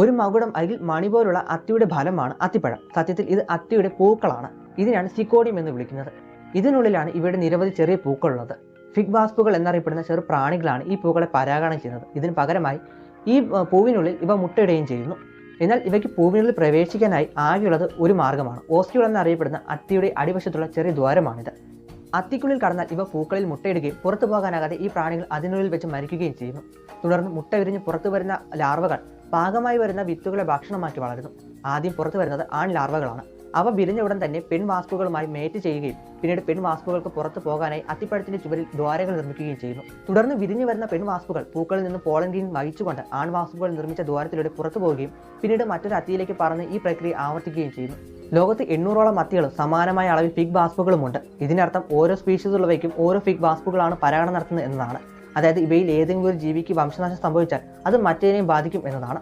ഒരു മകുടം അതിൽ മണി പോലുള്ള അത്തിയുടെ ഫലമാണ് അത്തിപ്പഴം. സത്യത്തിൽ ഇത് അത്തിയുടെ പൂക്കളാണ്. ഇതിനാണ് സിക്കോഡിയം എന്ന് വിളിക്കുന്നത്. ഇതിനുള്ളിലാണ് ഇവയുടെ നിരവധി ചെറിയ പൂക്കളുള്ളത്. ഫിഗ് വാസ്പുകൾ എന്നറിയപ്പെടുന്ന ചെറു പ്രാണികളാണ് ഈ പൂക്കളെ പരാഗണം ചെയ്യുന്നത്. ഇതിന് പകരമായി ഈ പൂവിനുള്ളിൽ ഇവ മുട്ടയിടുകയും ചെയ്യുന്നു. എന്നാൽ ഇവയ്ക്ക് പൂവിനുള്ളിൽ പ്രവേശിക്കാനായി ആകെയുള്ളത് ഒരു മാർഗമാണ് ഓസ്റ്റിയോൾ എന്നറിയപ്പെടുന്ന അത്തിയുടെ അടിവശത്തുള്ള ചെറിയ ദ്വാരമാണിത്. അത്തിക്കുള്ളിൽ കടന്നാൽ ഇവ പൂക്കളിൽ മുട്ടയിടുകയും പുറത്തു പോകാനാകാതെ ഈ പ്രാണികൾ അതിനുള്ളിൽ വെച്ച് മരിക്കുകയും ചെയ്യുന്നു. തുടർന്ന് മുട്ട വിരിഞ്ഞ് പുറത്തു വരുന്ന ലാർവകൾ പാകമായി വരുന്ന വിത്തുകളെ ഭക്ഷണമാക്കി വളരുന്നു. ആദ്യം പുറത്തു വരുന്നത് ആൺ ലാർവകളാണ്. അവ വിരിഞ്ഞ ഉടൻ തന്നെ പെൺവാസ്കുകളുമായി മേറ്റ് ചെയ്യുകയും പിന്നീട് പെൺവാസ്കുകൾക്ക് പുറത്തു പോകാനായി അത്തിപ്പഴത്തിന്റെ ചുവരിൽ ദ്വാരകൾ നിർമ്മിക്കുകയും ചെയ്യുന്നു. തുടർന്ന് വിരിഞ്ഞു വരുന്ന പെൺവാസ്കുകൾ പൂക്കളിൽ നിന്ന് പോളൻ വഹിച്ചുകൊണ്ട് ആൺവാസ്കുകൾ നിർമ്മിച്ച ദ്വാരത്തിലൂടെ പുറത്തു പോവുകയും പിന്നീട് മറ്റൊരു അത്തിയിലേക്ക് പറന്ന് ഈ പ്രക്രിയ ആവർത്തിക്കുകയും ചെയ്യുന്നു. ലോകത്ത് എണ്ണൂറോളം മത്തികളും സമാനമായ അളവിൽ ഫിഗ് ബാസ്പുകളുമുണ്ട്. ഇതിനർത്ഥം ഓരോ സ്പീഷീസ് ഉള്ളവയ്ക്കും ഓരോ ഫിഗ് ബാസ്പുകളാണ് പരാഗണം നടത്തുന്നത് എന്നതാണ്. അതായത് ഇവയിൽ ഏതെങ്കിലും ഒരു ജീവിക്ക് വംശനാശം സംഭവിച്ചാൽ അത് മറ്റേതിനെയും ബാധിക്കും എന്നതാണ്.